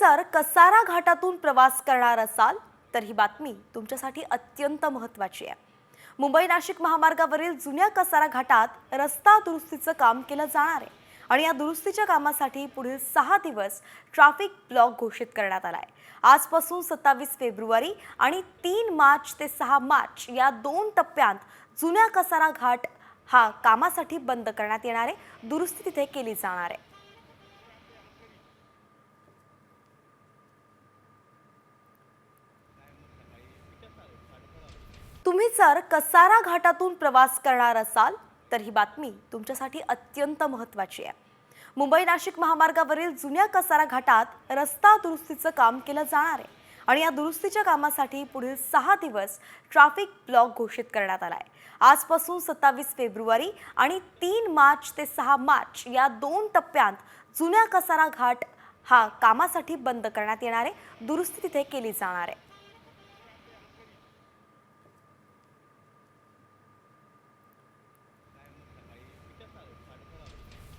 जर कसारा घाटातून प्रवास करणार असाल तर ही बातमी तुमच्यासाठी अत्यंत महत्त्वाची आहे. मुंबई नाशिक महामार्गावरील जुन्या कसारा घाटात रस्ता दुरुस्तीचं काम केलं जाणार आहे आणि या दुरुस्तीच्या कामासाठी पुढील सहा दिवस ट्रॅफिक ब्लॉक घोषित करण्यात आला आहे आजपासून सत्तावीस फेब्रुवारी आणि तीन मार्च ते सहा मार्च या दोन टप्प्यांत जुन्या कसारा घाट हा कामासाठी बंद करण्यात येणार आहे. दुरुस्ती तिथे केली जाणार आहे. तुम्ही जर कसारा घाटातून प्रवास करणार असाल तर ही बातमी तुमच्यासाठी अत्यंत महत्त्वाची आहे. मुंबई नाशिक महामार्गावरील जुन्या कसारा घाटात रस्ता दुरुस्तीचं काम केलं जाणार आहे आणि या दुरुस्तीच्या कामासाठी पुढील सहा दिवस ट्रॅफिक ब्लॉक घोषित करण्यात आला आहे आजपासून सत्तावीस फेब्रुवारी आणि तीन मार्च ते सहा मार्च या दोन टप्प्यांत जुन्या कसारा घाट हा कामासाठी बंद करण्यात येणार आहे. दुरुस्ती तिथे केली जाणार आहे.